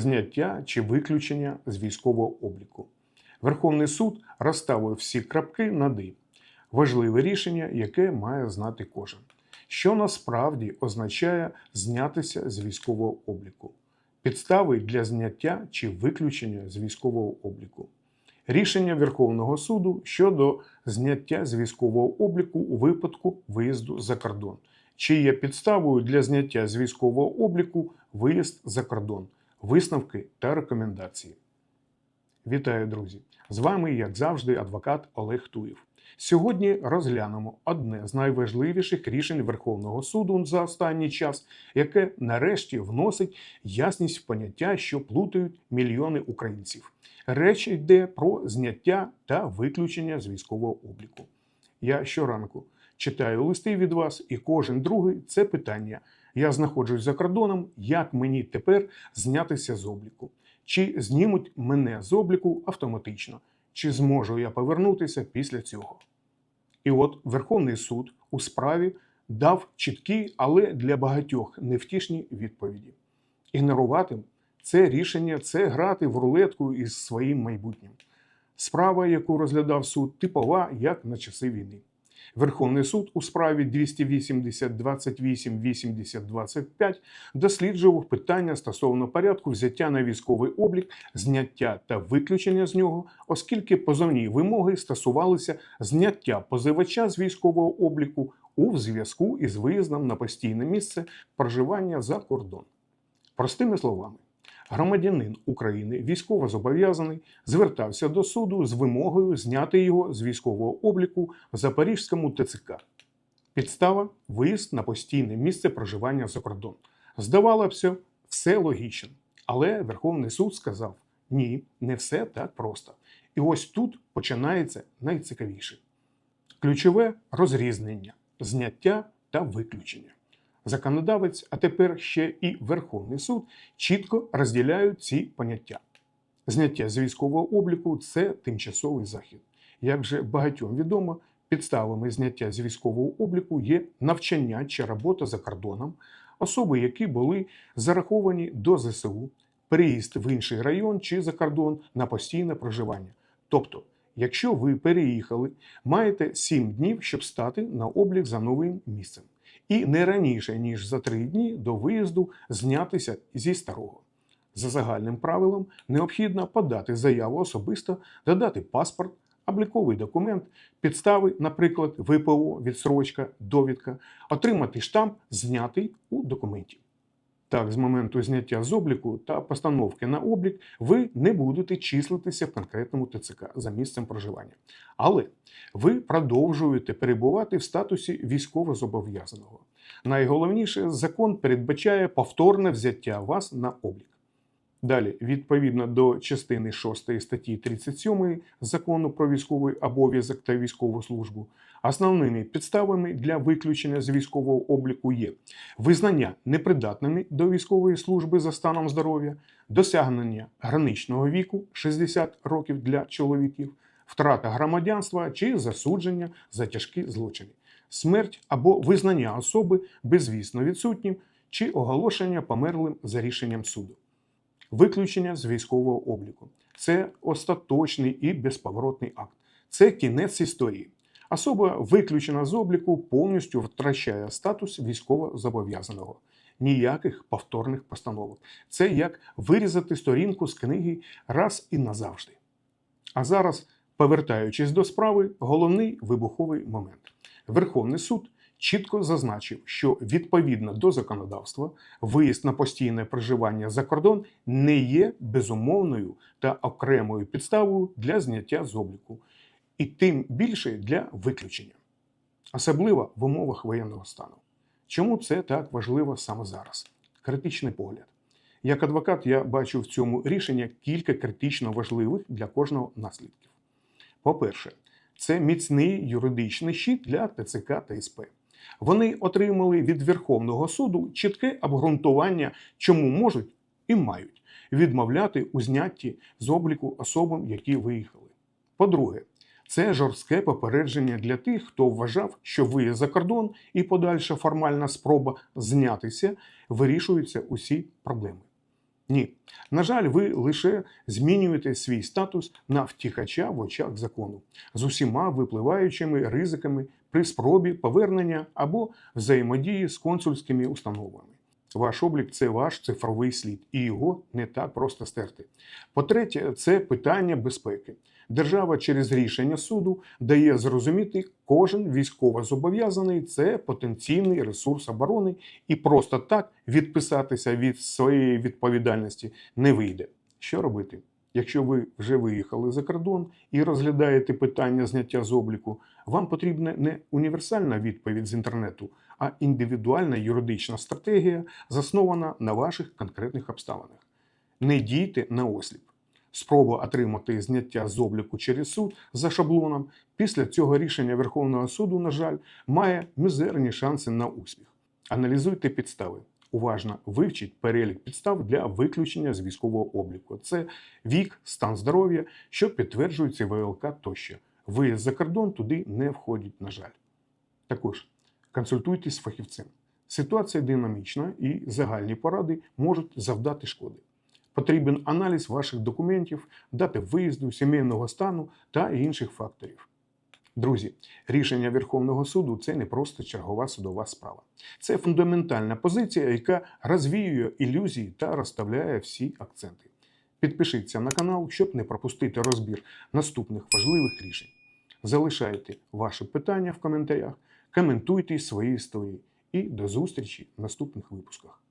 зняття чи виключення з військового обліку. Верховний суд розставив всі крапки над «і». Важливе рішення, яке має знати кожен. Що насправді означає знятися з військового обліку? Підстави для зняття чи виключення з військового обліку. Рішення Верховного суду щодо зняття з військового обліку у випадку виїзду за кордон. Чи є підставою для зняття з військового обліку виїзд за кордон, висновки та рекомендації. Вітаю, друзі! З вами, як завжди, адвокат Олег Туєв. Сьогодні розглянемо одне з найважливіших рішень Верховного суду за останній час, яке нарешті вносить ясність в поняття, що плутають мільйони українців. Реч йде про зняття та виключення з військового обліку. Я щоранку читаю листи від вас, і кожен другий це питання. Я знаходжусь за кордоном, як мені тепер знятися з обліку? Чи знімуть мене з обліку автоматично? Чи зможу я повернутися після цього? І от Верховний суд у справі дав чіткі, але для багатьох невтішні відповіді. Ігнорувати це рішення це грати в рулетку із своїм майбутнім. Справа, яку розглядав суд, типова, як на часи війни. Верховний суд у справі 280 28 80 25 досліджував питання стосовно порядку взяття на військовий облік, зняття та виключення з нього, оскільки позовні вимоги стосувалися зняття позивача з військового обліку у зв'язку із виїздом на постійне місце проживання за кордон. Простими словами. Громадянин України військовозобов'язаний звертався до суду з вимогою зняти його з військового обліку в Запорізькому ТЦК. Підстава виїзд на постійне місце проживання за кордон. Здавалося все логічно. Але Верховний суд сказав: ні, не все так просто. І ось тут починається найцікавіше: ключове розрізнення, зняття та виключення. Законодавець, а тепер ще і Верховний суд чітко розділяють ці поняття. Зняття з військового обліку це тимчасовий захід. Як же багатьом відомо, підставами зняття з військового обліку є навчання чи робота за кордоном, особи, які були зараховані до ЗСУ, переїзд в інший район чи за кордон на постійне проживання. Тобто, якщо ви переїхали, маєте 7 днів, щоб стати на облік за новим місцем і не раніше ніж за три дні до виїзду знятися зі старого. За загальним правилом необхідно подати заяву особисто, додати паспорт, обліковий документ, підстави, наприклад, ВПО, відсрочка, довідка, отримати штамп, знятий у документі. Так, з моменту зняття з обліку та постановки на облік ви не будете числитися в конкретному ТЦК за місцем проживання. Але ви продовжуєте перебувати в статусі військовозобов'язаного. Найголовніше, закон передбачає повторне взяття вас на облік. Далі, відповідно до частини 6 статті 37 закону про військовий обов'язок та військову службу, основними підставами для виключення з військового обліку є визнання непридатними до військової служби за станом здоров'я, досягнення граничного віку 60 років для чоловіків, втрата громадянства чи засудження за тяжкі злочини, смерть або визнання особи безвісно відсутнім чи оголошення померлим за рішенням суду. Виключення з військового обліку це остаточний і безповоротний акт. Це кінець історії. Особа, виключена з обліку, повністю втрачає статус військовозобов'язаного. Ніяких повторних постановок. Це як вирізати сторінку з книги раз і назавжди. А зараз, повертаючись до справи, головний вибуховий момент. Верховний суд чітко зазначив, що відповідно до законодавства виїзд на постійне проживання за кордон не є безумовною та окремою підставою для зняття з обліку, і тим більше для виключення, особливо в умовах воєнного стану. Чому це так важливо саме зараз? Критичний погляд. Як адвокат, я бачу в цьому рішення кілька критично важливих для кожного наслідків. По-перше, це міцний юридичний щит для ТЦК та СП. Вони отримали від Верховного суду чітке обґрунтування, чому можуть і мають відмовляти у знятті з обліку особам, які виїхали. По-друге, це жорстке попередження для тих, хто вважав, що виїзд за кордон і подальша формальна спроба знятися вирішуються усі проблеми. Ні. На жаль, ви лише змінюєте свій статус на втікача в очах закону з усіма випливаючими ризиками при спробі повернення або взаємодії з консульськими установами. Ваш облік це ваш цифровий слід, і його не так просто стерти. По-третє, це питання безпеки. Держава через рішення суду дає зрозуміти, кожен військовозобов'язаний це потенційний ресурс оборони, і просто так відписатися від своєї відповідальності не вийде. Що робити? Якщо ви вже виїхали за кордон і розглядаєте питання зняття з обліку, вам потрібна не універсальна відповідь з інтернету, а індивідуальна юридична стратегія, заснована на ваших конкретних обставинах. Не дійте на осліп. Спроба отримати зняття з обліку через суд за шаблоном після цього рішення Верховного суду, на жаль, має мізерні шанси на успіх. Аналізуйте підстави. Уважно вивчіть перелік підстав для виключення з військового обліку. Це вік, стан здоров'я, що підтверджується ВЛК тощо. Виїзд за кордон туди не входить, на жаль. Також консультуйтесь з фахівцем. Ситуація динамічна і загальні поради можуть завдати шкоди. Потрібен аналіз ваших документів, дати виїзду, сімейного стану та інших факторів. Друзі, рішення Верховного суду це не просто чергова судова справа. Це фундаментальна позиція, яка розвіює ілюзії та розставляє всі акценти. Підпишіться на канал, щоб не пропустити розбір наступних важливих рішень. Залишайте ваші питання в коментарях, коментуйте свої історії і до зустрічі в наступних випусках.